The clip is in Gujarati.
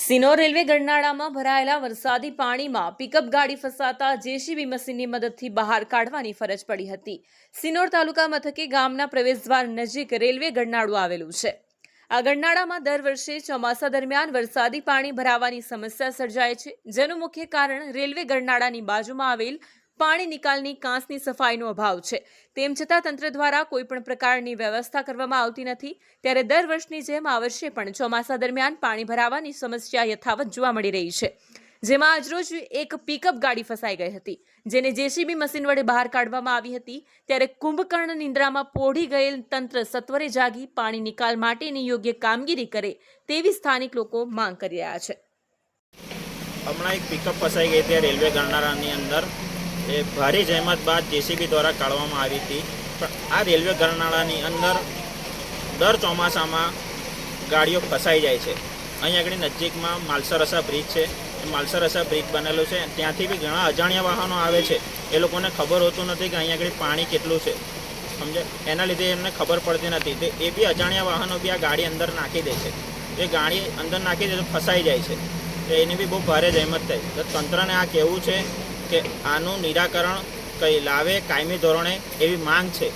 સિનોર રેલવે ગરનાળામાં ભરાયેલા વરસાદી પાણીમાં પિકઅપ ગાડી ફસાતા જેસીબી મશીનની મદદથી બહાર કાઢવાની ફરજ પડી હતી. સિનોર તાલુકા મથકે ગામના પ્રવેશદ્વાર નજીક રેલવે ગરનાળું આવેલું છે. આ ગરનાળામાં દર વર્ષે ચોમાસા દરમિયાન વરસાદી પાણી ભરાવાની સમસ્યા સર્જાય છે, જેનું મુખ્ય કારણ રેલવે ગરનાળાની બાજુમાં આવેલ પાણી નિકાલની કાંસની સફાઈનો અભાવ છે. તેમ છતાં તંત્ર દ્વારા કોઈ પણ પ્રકારની વ્યવસ્થા કરવામાં આવતી નથી. ત્યારે દર વર્ષની જેમ આ વર્ષે પણ ચોમાસા દરમિયાન પાણી ભરાવાની સમસ્યા યથાવત જોવા મળી રહી છે. જેમાં આજરોજ એક પિકઅપ ગાડી ફસાઈ ગઈ હતી. જેને જેસીબી મશીન વડે બહાર કાઢવામાં આવી હતી. ત્યારે કુંભકર્ણ નિંદ્રામાં પોઢી ગયેલ તંત્ર સત્વરે જાગી પાણી નિકાલ માટેની યોગ્ય કામગીરી કરે તેવી સ્થાનિક લોકો માંગ કરી રહ્યા છે. હમણાં એક પિકઅપ ફસાઈ ગઈ હતી રેલવે ગણનારાની અંદર. એ ભારે જહેમત બાદ જેસીબી દ્વારા કાઢવામાં આવી હતી. પણ આ રેલવે ગરનાળાની અંદર દર ચોમાસામાં ગાડીઓ ફસાઈ જાય છે. અહીં આગળ નજીકમાં માલસરસા બ્રિજ છે. માલસરસા બ્રિજ બનેલો છે. ત્યાંથી બી ઘણા અજાણ્યા વાહનો આવે છે. એ લોકોને ખબર હોતું નથી કે અહીં આગળ પાણી કેટલું છે. સમજે એના લીધે એમને ખબર પડતી નથી. તે એ બી અજાણ્યા વાહનો બી આ ગાડી અંદર નાખી દે છે. એ ગાડી અંદર નાખી દે તો ફસાઈ જાય છે. તો એની બી બહુ ભારે જહેમત થાય. તો તંત્રને આ કહેવું છે કે આનું નિરાકરણ કઈ લાવે કાયમી ધોરણે એવી માંગ છે.